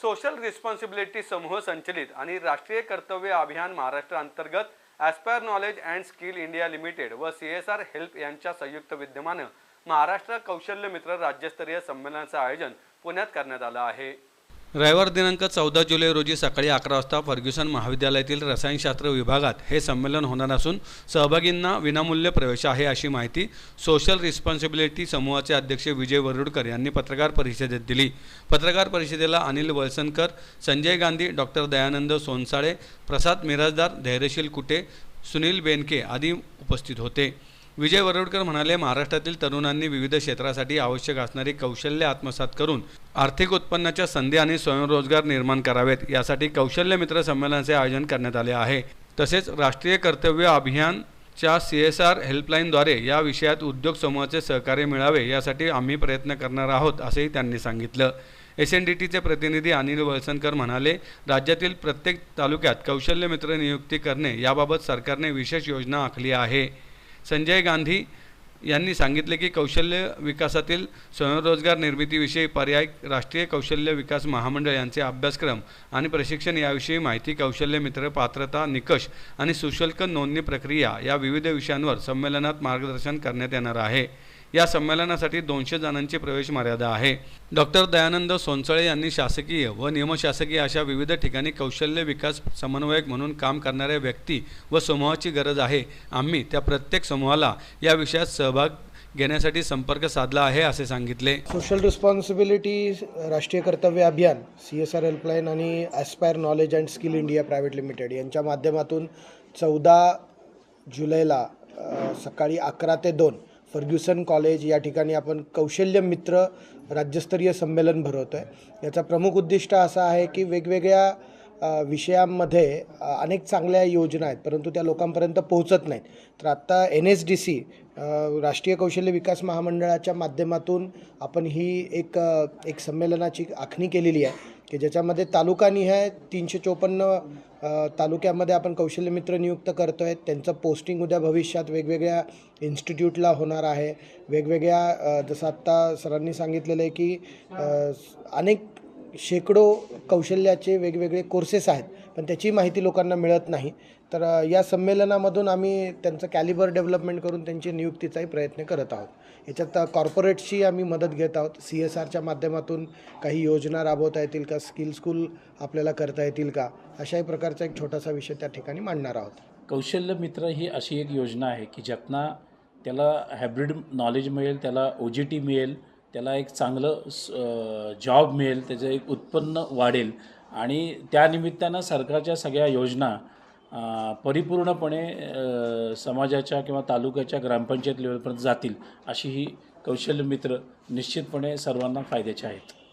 Social responsibility समूह संचलित आणि राष्ट्रीय कर्तव्य अभियान महाराष्ट्र अंतर्गत aspire knowledge and skill India limited व सी एस आर हेल्प यांच्या संयुक्त विद्यमानं महाराष्ट्र कौशल्य मित्र राज्यस्तरीय संमेलनाचं आयोजन पुण्यात करण्यात आलं आहे. रविवार दिनांक चौदा जुलै रोजी सकाळी अकरा वाजता फर्ग्युसन महाविद्यालयातील रसायनशास्त्र विभागात हे संमेलन होणार असून सहभागींना विनामूल्य प्रवेश आहे अशी माहिती सोशल रिस्पॉन्सिबिलिटी समूहाचे अध्यक्ष विजय वरुडकर यांनी पत्रकार परिषदेत दिली. पत्रकार परिषदेला अनिल वळसनकर संजय गांधी डॉक्टर दयानंद सोनसाळे प्रसाद मिराजदार धैर्यशील कुटे सुनील बेनके आदी उपस्थित होते. विजय वरोडकर म्हणाले महाराष्ट्रातील तरुणांनी विविध क्षेत्रासाठी आवश्यक असणारी कौशल्य आत्मसात करून आर्थिक उत्पन्नाच्या संधी आणि स्वयंरोजगार निर्माण करावेत. यासाठी कौशल्य मित्र संमेलनाचे आयोजन करण्यात आले आहे. तसेच राष्ट्रीय कर्तव्य अभियानच्या सी एस आर हेल्पलाईनद्वारे या विषयात उद्योग समूहाचे सहकार्य मिळावे यासाठी आम्ही प्रयत्न करणार आहोत असेही त्यांनी सांगितलं. एस एन डी टीचे प्रतिनिधी अनिल वळसनकर म्हणाले राज्यातील प्रत्येक तालुक्यात कौशल्य मित्र नियुक्ती करणे याबाबत सरकारने विशेष योजना आखली आहे. संजय गांधी यांनी सांगितले की कौशल्य विकासातील स्वयंरोजगार निर्मितीविषयी पर्याय राष्ट्रीय कौशल्य विकास महामंडळ यांचे अभ्यासक्रम आणि प्रशिक्षण याविषयी माहिती कौशल्य मित्र पात्रता निकष आणि सुशुल्क नोंदणी प्रक्रिया या विविध विषयांवर संमेलनात मार्गदर्शन करण्यात येणार आहे. या संमेलनासाठी दोनशे जणांची प्रवेश मर्यादा आहे. डॉक्टर दयानंद सोनसळे यांनी शासकीय व निमशासकीय अशा विविध ठिकाणी कौशल्य विकास समन्वयक म्हणून काम करणाऱ्या व्यक्ती व समूहाची गरज आहे. आम्ही त्या प्रत्येक समूहाला या विषयात सहभाग घेण्यासाठी संपर्क साधला आहे असे सांगितले. सोशल रिस्पॉन्सिबिलिटी राष्ट्रीय कर्तव्य अभियान सी एस आर हेल्पलाईन आणि aspire knowledge and skill India private limited यांच्या माध्यमातून चौदा जुलैला सकाळी अकरा ते दोन फर्ग्युसन कॉलेज या ठिकाणी आपण कौशल्य मित्र राज्यस्तरीय संमेलन भरवतो आहे याचा प्रमुख उद्दिष्ट असा आहे की वेगवेगळ्या विषयांमध्ये अनेक चांगल्या योजना आहेत परंतु त्या लोकांपर्यंत पोहोचत नाहीत. तर आत्ता एन एस डी सी राष्ट्रीय कौशल्य विकास महामंडळाच्या माध्यमातून आपण ही एक एक संमेलनाची आखणी केलेली आहे. की ज्याच्यामध्ये तालुकानिहाय तीनशे चोपन्न तालुक्यामध्ये आपण कौशल्य मित्र नियुक्त करतो आहे त्यांचं पोस्टिंग उद्या भविष्यात वेगवेगळ्या इन्स्टिट्यूटला होणार आहे. वेगवेगळ्या जसं आत्ता सरांनी सांगितलेलं आहे की अनेक शेकडो कौशल्याचे वेगवेगळे कोर्सेस आहेत पण त्याची माहिती लोकांना मिळत नाही. तर या संमेलनामधून आम्ही त्यांचं कॅलिबर डेव्हलपमेंट करून त्यांची नियुक्तीचाही प्रयत्न करत आहोत. याच्यात कॉर्पोरेटशी आम्ही मदत घेत आहोत. सी एस आरच्या माध्यमातून काही योजना राबवता येतील का? स्किल स्कूल आपल्याला करता येतील का? अशाही प्रकारचा एक छोटासा विषय त्या ठिकाणी मांडणार आहोत. कौशल्य मित्र ही अशी एक योजना आहे की ज्यातनं त्याला हायब्रिड नॉलेज मिळेल त्याला ओ जी टी मिळेल त्याला एक चांगलं जॉब मिळेल त्याचं एक उत्पन्न वाढेल. आणि त्यानिमित्तानं सरकारच्या सगळ्या योजना परिपूर्णपणे समाजाच्या किंवा तालुक्याच्या ग्रामपंचायत लेवलपर्यंत जातील अशी ही कौशल्य मित्र निश्चितपणे सर्वांना फायद्याचे आहेत.